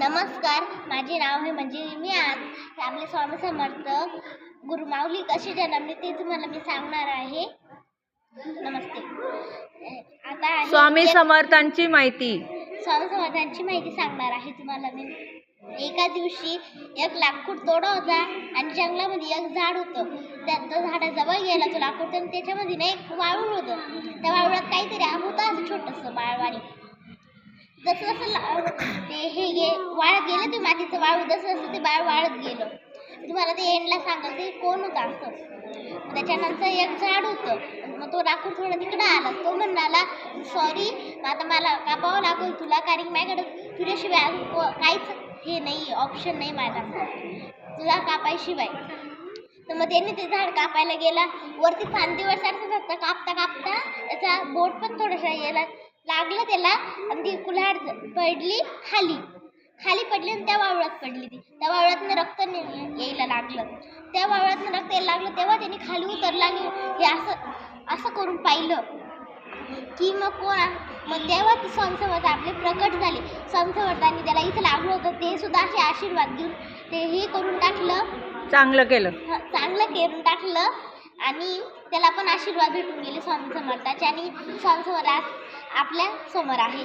नमस्कार माझे नाव आहे म्हणजे मी आज आपले स्वामी समर्थ गुरुमाऊली कशी जन्मले ते तुम्हाला मी सांगणार आहे. नमस्ते. आता आहे स्वामी समर्थांची माहिती. स्वामी समर्थांची माहिती सांगणार आहे तुम्हाला मी. एका दिवशी एक लाकूड तोडा होता आणि जंगलामध्ये एक झाड होतं. त्या तो झाडाजवळ गेला तो लाकूड तर त्याच्यामध्ये ना एक वाळूळ होतं. त्या वाळूळात काहीतरी होतं असं छोटंसं बाळवाणी जसं जसं ते हे गे वाळत गेलं ते मातीचं वाळू जसं जसं ते बाळ वाळत गेलं. तुम्हाला ते एंडला सांगाल ते कोण होता असं. त्याच्यानंतर एक झाड होतं. मग तो राखून थोडं तिकडं आला. तो म्हणाला सॉरी आता मला कापावं लागेल तुला कारण माझ्याकडं तुझ्याशिवाय अजून को- काहीच हे नाही ऑप्शन नाही माझा तुला कापायशिवाय. तर मग त्याने ते झाड कापायला गेला. वरती फांदीवर सारखं सारखं कापता कापता त्याचा बोट पण थोडासा गेला लागलं त्याला आणि ती कुल्हाड पडली खाली. खाली पडली आणि त्या वावळात पडली ती. त्या वावळातनं रक्त यायला लागलं. त्या वावळातनं रक्त यायला लागलं तेव्हा त्याने खाली उतरला आणि हे असं असं करून पाहिलं की मग कोण मग तेव्हा ते संसमर्थ आपले प्रकट झाले. संसमर्थांनी त्याला इथं लागलं होतं. ते सुद्धा असे आशीर्वाद देऊन ते हे करून टाकलं. चांगलं केलं. चांगलं करून टाकलं आणि त्याला पण आशीर्वाद भेटून गेले स्वामी समर्थाचे आणि स्वामी समर्थ आपल्यासमोर आहे.